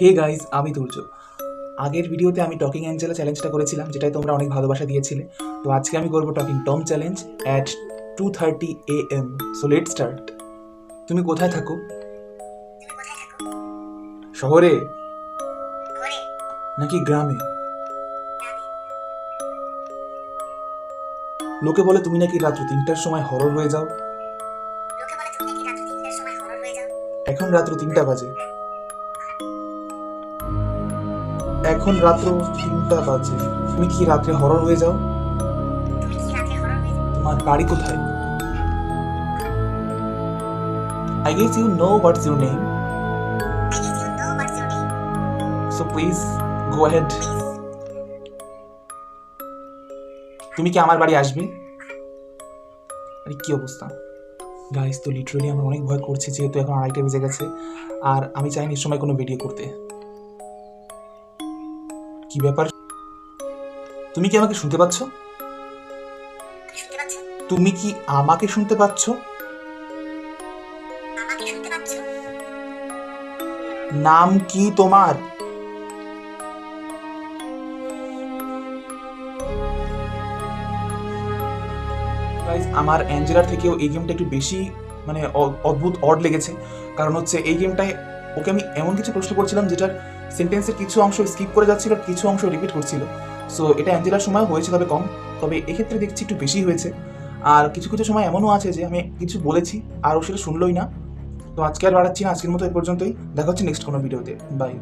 Hey guys আমি তুর্য আগের ভিডিওতে আমি টকিং অ্যাঞ্জেলা চ্যালেঞ্জটা করেছিলাম যেটাই তোমরা অনেক ভালোবাসা দিয়েছিলে। তো আজকে আমি করব talking Tom challenge at two thirty A M so let start তুমি কোথায় থাকো? শহরে? নাকি গ্রামে? লোকে বলে তুমি নাকি রাত্রি তিনটার সময় হরর হয়ে যাও। এখন রাত্র তিনটা বাজে। এখন রাত্র তিনটা বাজে। তুমি কি রাত্রে হরর হয়ে যাও? তোমার বাড়ি কোথায়? I guess you know what's your name so please go ahead please তুমি কি আমার বাড়ি আসবে? আরে কি অবস্থা? গাইস তো লিটারালি আমার অনেক ভয় করছে, যেহেতু এখন আড়াইটা বেজে গেছে। আর আমি চাইনি সময় কোনো ভিডিও করতে। কি ব্যাপার? তুমি কি আমাকে শুনতে পাচ্ছ? তুমি কি আমাকে শুনতে পাচ্ছ? নাম কি তোমার? আমার অ্যাঞ্জেলার থেকেও এই গেমটা একটু বেশি মানে অদ্ভুত অড লেগেছে। কারণ হচ্ছে এই গেমটায় ওকে আমি এমন কিছু প্রশ্ন করছিলাম যেটার সেন্টেন্সের কিছু অংশ স্কিপ করে যাচ্ছিল, কিছু অংশ রিপিট করছিল। সো এটা অ্যাঞ্জেলার সময় হয়েছে তবে কম। তবে এক্ষেত্রে দেখছি একটু বেশি হয়েছে। আর কিছু কিছু সময় এমনও আছে যে আমি কিছু বলেছি, আর ও সেটা শুনলোই না। তো আজকে আর বাড়াচ্ছি না, আজকের মতো এ পর্যন্তই। দেখা হচ্ছে নেক্সট কোনো ভিডিওতে বাই